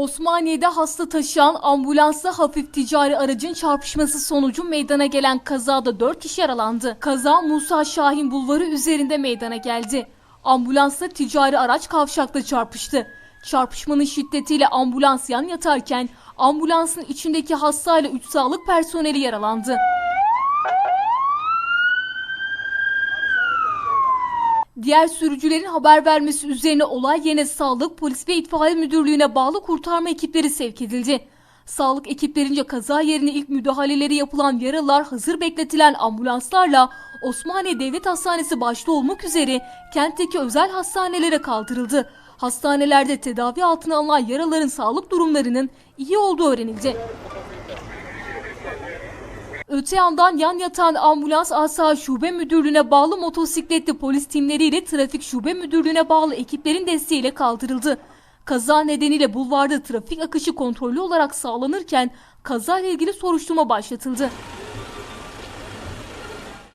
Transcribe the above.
Osmaniye'de hasta taşıyan ambulansla hafif ticari aracın çarpışması sonucu meydana gelen kazada 4 kişi yaralandı. Kaza Musa Şahin Bulvarı üzerinde meydana geldi. Ambulansla ticari araç kavşakta çarpıştı. Çarpışmanın şiddetiyle ambulans yan yatarken ambulansın içindeki hastayla 3 sağlık personeli yaralandı. Diğer sürücülerin haber vermesi üzerine olay yerine sağlık, polis ve itfaiye müdürlüğüne bağlı kurtarma ekipleri sevk edildi. Sağlık ekiplerince kaza yerine ilk müdahaleleri yapılan yaralılar hazır bekletilen ambulanslarla Osmaniye Devlet Hastanesi başta olmak üzere kentteki özel hastanelere kaldırıldı. Hastanelerde tedavi altına alınan yaraların sağlık durumlarının iyi olduğu öğrenildi. Öte yandan yan yatan ambulans Asa Şube Müdürlüğü'ne bağlı motosikletli polis timleriyle Trafik Şube Müdürlüğü'ne bağlı ekiplerin desteğiyle kaldırıldı. Kaza nedeniyle bulvarda trafik akışı kontrollü olarak sağlanırken kazayla ilgili soruşturma başlatıldı.